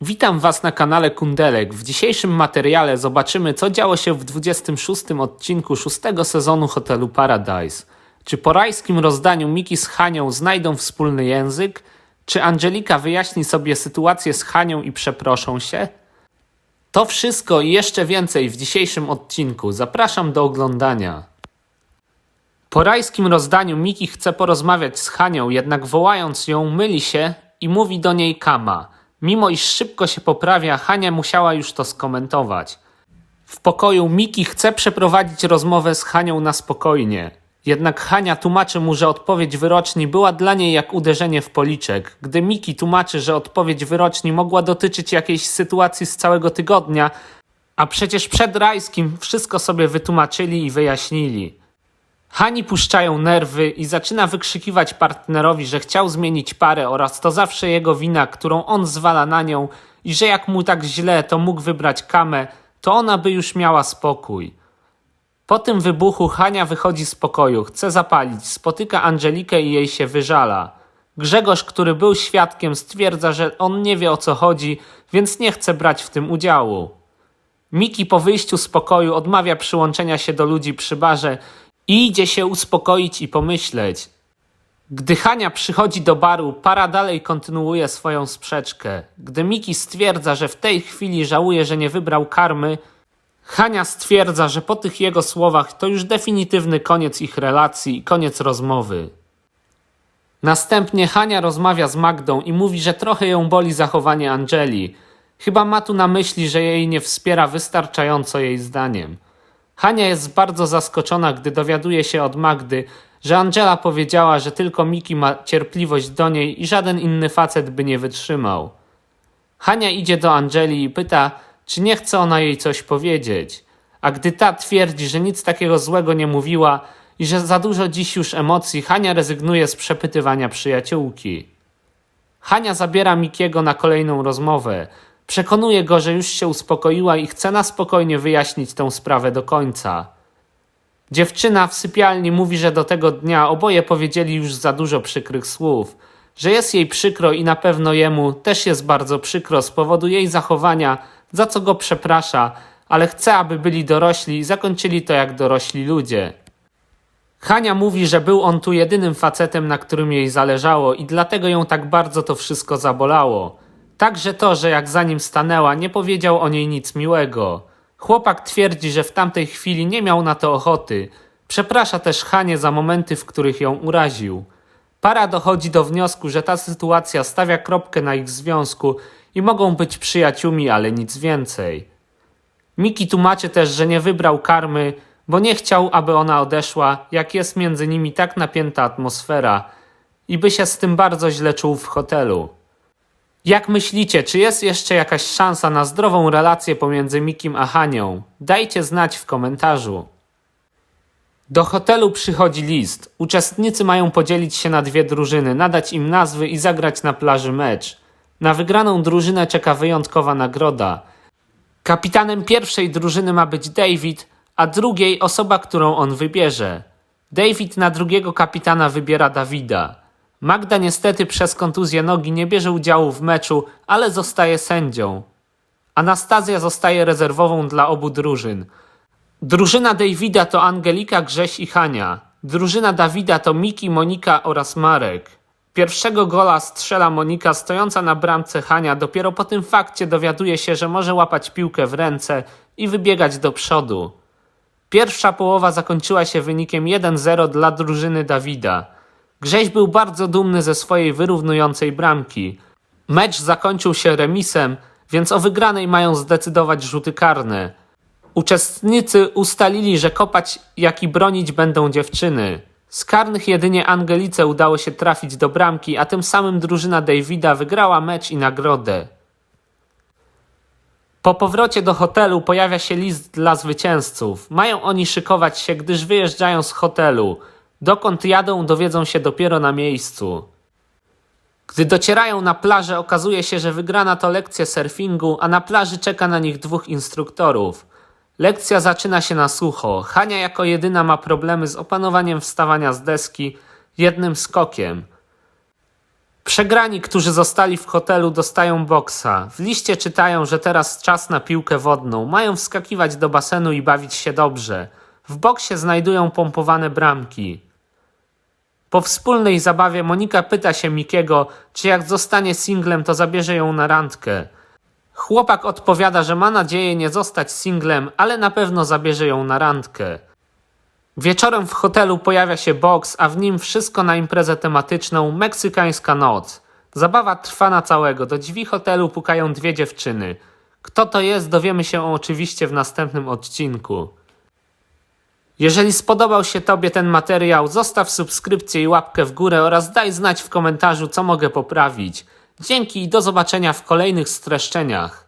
Witam Was na kanale Kundelek. W dzisiejszym materiale zobaczymy, co działo się w 26 odcinku szóstego sezonu Hotelu Paradise. Czy po rajskim rozdaniu Miki z Hanią znajdą wspólny język? Czy Angelika wyjaśni sobie sytuację z Hanią i przeproszą się? To wszystko i jeszcze więcej w dzisiejszym odcinku. Zapraszam do oglądania. Po rajskim rozdaniu Miki chce porozmawiać z Hanią, jednak wołając ją myli się i mówi do niej Kama. Mimo iż szybko się poprawia, Hania musiała już to skomentować. W pokoju Miki chce przeprowadzić rozmowę z Hanią na spokojnie. Jednak Hania tłumaczy mu, że odpowiedź wyroczni była dla niej jak uderzenie w policzek. Gdy Miki tłumaczy, że odpowiedź wyroczni mogła dotyczyć jakiejś sytuacji z całego tygodnia, a przecież przed rajskim wszystko sobie wytłumaczyli i wyjaśnili. Hani puszczają nerwy i zaczyna wykrzykiwać partnerowi, że chciał zmienić parę oraz to zawsze jego wina, którą on zwala na nią i że jak mu tak źle, to mógł wybrać Kamę, to ona by już miała spokój. Po tym wybuchu Hania wychodzi z pokoju, chce zapalić, spotyka Angelikę i jej się wyżala. Grzegorz, który był świadkiem, stwierdza, że on nie wie o co chodzi, więc nie chce brać w tym udziału. Miki po wyjściu z pokoju odmawia przyłączenia się do ludzi przy barze i idzie się uspokoić i pomyśleć. Gdy Hania przychodzi do baru, para dalej kontynuuje swoją sprzeczkę. Gdy Miki stwierdza, że w tej chwili żałuje, że nie wybrał karmy, Hania stwierdza, że po tych jego słowach to już definitywny koniec ich relacji i koniec rozmowy. Następnie Hania rozmawia z Magdą i mówi, że trochę ją boli zachowanie Angeli. Chyba ma tu na myśli, że jej nie wspiera wystarczająco jej zdaniem. Hania jest bardzo zaskoczona, gdy dowiaduje się od Magdy, że Angela powiedziała, że tylko Miki ma cierpliwość do niej i żaden inny facet by nie wytrzymał. Hania idzie do Angeli i pyta, czy nie chce ona jej coś powiedzieć. A gdy ta twierdzi, że nic takiego złego nie mówiła i że za dużo dziś już emocji, Hania rezygnuje z przepytywania przyjaciółki. Hania zabiera Mikiego na kolejną rozmowę. Przekonuje go, że już się uspokoiła i chce na spokojnie wyjaśnić tę sprawę do końca. Dziewczyna w sypialni mówi, że do tego dnia oboje powiedzieli już za dużo przykrych słów, że jest jej przykro i na pewno jemu też jest bardzo przykro z powodu jej zachowania, za co go przeprasza, ale chce, aby byli dorośli i zakończyli to jak dorośli ludzie. Hania mówi, że był on tu jedynym facetem, na którym jej zależało i dlatego ją tak bardzo to wszystko zabolało. Także to, że jak za nim stanęła, nie powiedział o niej nic miłego. Chłopak twierdzi, że w tamtej chwili nie miał na to ochoty. Przeprasza też Hanię za momenty, w których ją uraził. Para dochodzi do wniosku, że ta sytuacja stawia kropkę na ich związku i mogą być przyjaciółmi, ale nic więcej. Miki tłumaczy też, że nie wybrał karmy, bo nie chciał, aby ona odeszła, jak jest między nimi tak napięta atmosfera i by się z tym bardzo źle czuł w hotelu. Jak myślicie, czy jest jeszcze jakaś szansa na zdrową relację pomiędzy Mikim a Hanią? Dajcie znać w komentarzu. Do hotelu przychodzi list. Uczestnicy mają podzielić się na dwie drużyny, nadać im nazwy i zagrać na plaży mecz. Na wygraną drużynę czeka wyjątkowa nagroda. Kapitanem pierwszej drużyny ma być David, a drugiej osoba, którą on wybierze. David na drugiego kapitana wybiera Dawida. Magda niestety przez kontuzję nogi nie bierze udziału w meczu, ale zostaje sędzią. Anastazja zostaje rezerwową dla obu drużyn. Drużyna Davida to Angelika, Grześ i Hania. Drużyna Dawida to Miki, Monika oraz Marek. Pierwszego gola strzela Monika stojąca na bramce Hania. Dopiero po tym fakcie dowiaduje się, że może łapać piłkę w ręce i wybiegać do przodu. Pierwsza połowa zakończyła się wynikiem 1-0 dla drużyny Dawida. Grześ był bardzo dumny ze swojej wyrównującej bramki. Mecz zakończył się remisem, więc o wygranej mają zdecydować rzuty karne. Uczestnicy ustalili, że kopać jak i bronić będą dziewczyny. Z karnych jedynie Angelice udało się trafić do bramki, a tym samym drużyna Davida wygrała mecz i nagrodę. Po powrocie do hotelu pojawia się list dla zwycięzców. Mają oni szykować się, gdyż wyjeżdżają z hotelu. Dokąd jadą, dowiedzą się dopiero na miejscu. Gdy docierają na plażę, okazuje się, że wygrana to lekcja surfingu, a na plaży czeka na nich dwóch instruktorów. Lekcja zaczyna się na sucho. Hania jako jedyna ma problemy z opanowaniem wstawania z deski jednym skokiem. Przegrani, którzy zostali w hotelu, dostają boksa. W liście czytają, że teraz czas na piłkę wodną. Mają wskakiwać do basenu i bawić się dobrze. W boksie znajdują pompowane bramki. Po wspólnej zabawie Monika pyta się Mikiego, czy jak zostanie singlem, to zabierze ją na randkę. Chłopak odpowiada, że ma nadzieję nie zostać singlem, ale na pewno zabierze ją na randkę. Wieczorem w hotelu pojawia się boks, a w nim wszystko na imprezę tematyczną Meksykańska noc. Zabawa trwa na całego. Do drzwi hotelu pukają dwie dziewczyny. Kto to jest, dowiemy się oczywiście w następnym odcinku. Jeżeli spodobał się Tobie ten materiał, zostaw subskrypcję i łapkę w górę oraz daj znać w komentarzu, co mogę poprawić. Dzięki i do zobaczenia w kolejnych streszczeniach.